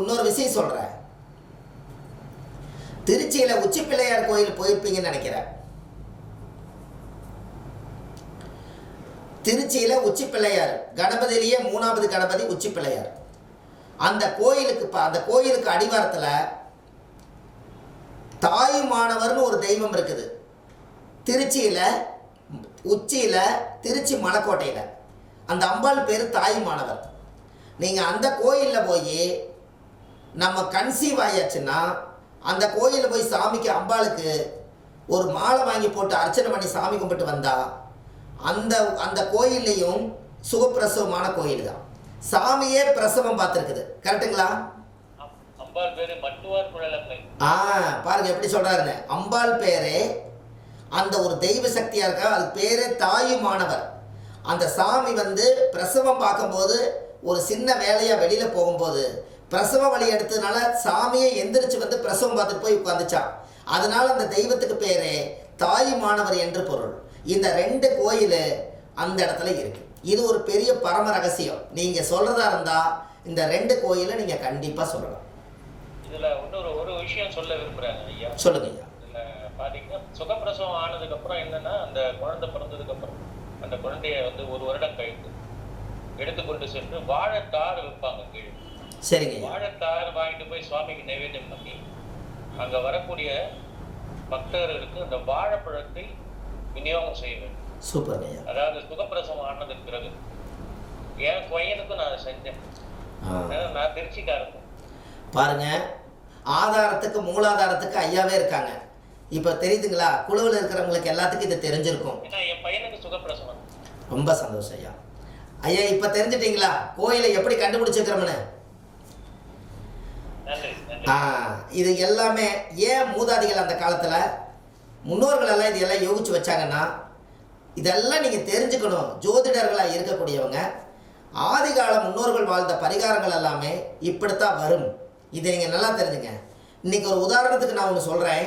இன்னொரு விஷயம் சொல்கிறேன் திருச்சியில் உச்சி பிள்ளையார் கோயில் போயிருப்பீங்கன்னு நினைக்கிறேன். திருச்சியில் உச்சி பிள்ளையார் கணபதியிலேயே மூணாவது கணபதி உச்சி பிள்ளையார் அந்த கோயிலுக்கு அந்த கோயிலுக்கு அடிவாரத்தில் தாயுமானவர்னு ஒரு தெய்வம் இருக்குது. திருச்சியில் உச்சியில் திருச்சி மலைக்கோட்டையில். அந்த அம்பாள் பேர் தாயுமானவர் நீங்கள் அந்த கோயிலில் போய் நம்ம கன்சீவ் ஆயாச்சுன்னா அந்த கோயிலில் போய் சாமிக்கு அம்பாளுக்கு ஒரு மாலை வாங்கி போட்டு அர்ச்சனை பண்ணி சாமி கும்பிட்டு வந்தா அந்த அந்த கோயில்லையும் சுகப்பிரசவமான கோயில் தான். சாமியே பிரசவம் பார்த்துருக்குது. கரெக்டுங்களா ஆ பாருங்க எப்படி சொல்றாருன்னு. அம்பாள் பேரே அந்த ஒரு தெய்வ சக்தியா இருக்கா? அது பேரே தாயுமானவர் அந்த சாமி வந்து பிரசவம் பார்க்கும்போது ஒரு சின்ன வேலையா வெளியில போகும்போது பிரசவ வழி எடுத்ததுனால சாமியே எந்திரிச்சு வந்து பிரசவம் பார்த்துட்டு போய் உட்காந்துச்சான் அதனால அந்த தெய்வத்துக்கு பேரே தாயுமானவர் என்று பொருள். இந்த ரெண்டு கோயில் அந்த இடத்துல இருக்கு. இது ஒரு பெரிய பரம ரகசியம். நீங்க சொல்றதா இருந்தா இந்த ரெண்டு கோயிலை நீங்க கண்டிப்பா சொல்லலாம். இதுல இன்னொரு ஒரு விஷயம் சொல்ல விரும்புறாங்க ஐயா. சொல்லுங்க ஐயா. இதுல பாத்தீங்கன்னா சுகப்பிரசவம் ஆனதுக்கு அப்புறம் என்னன்னா அந்த குழந்தை பிறந்ததுக்கு அப்புறம் அந்த குழந்தைய வந்து ஒரு வருடம் கழித்து எடுத்துக்கொண்டு சென்று வாழைத்தார் விற்பாங்க கீழே. சரிங்க. வாழைத்தார் வாங்கிட்டு போய் சுவாமிக்கு நைவேத்தியம் பண்ணி அங்க வரக்கூடிய பக்தர்களுக்கு அந்த வாழைப்பழத்தை விநியோகம் செய்ய வேண்டும். சூப்பருங்க ஐயா. அதாவது சுகப்பிரசவம் ஆனதுக்கு பிறகு. என் பையனுக்கும் நான் செஞ்சேன். நான் திருச்சிக்காரன். பாருங்க ஆதாரத்துக்கு மூலாதாரத்துக்கு ஐயாவே இருக்காங்க. இப்போ தெரியுதுங்களா? குழுவில் இருக்கிறவங்களுக்கு எல்லாத்துக்கும் இது தெரிஞ்சிருக்கும். என் பையனுக்கு சுகப்பிரசவம். ரொம்ப சந்தோஷம் ஐயா. ஐயா இப்போ தெரிஞ்சிட்டீங்களா? கோயிலை எப்படி கண்டுபிடிச்சிருக்கிறோம்னு? இது எல்லாமே ஏன் மூதாதிகள் அந்த காலத்தில்? முன்னோர்கள் எல்லாம் இது எல்லாம் யோகிச்சு வச்சாங்கன்னா இதெல்லாம் நீங்கள் தெரிஞ்சுக்கணும். ஜோதிடர்களாக இருக்கக்கூடியவங்க ஆதிகால முன்னோர்கள் வாழ்ந்த பரிகாரங்கள் எல்லாமே இப்படித்தான் வரும். இதை நீங்கள் நல்லா தெரிஞ்சுங்க. இன்னைக்கு ஒரு உதாரணத்துக்கு நான் ஒன்று சொல்கிறேன்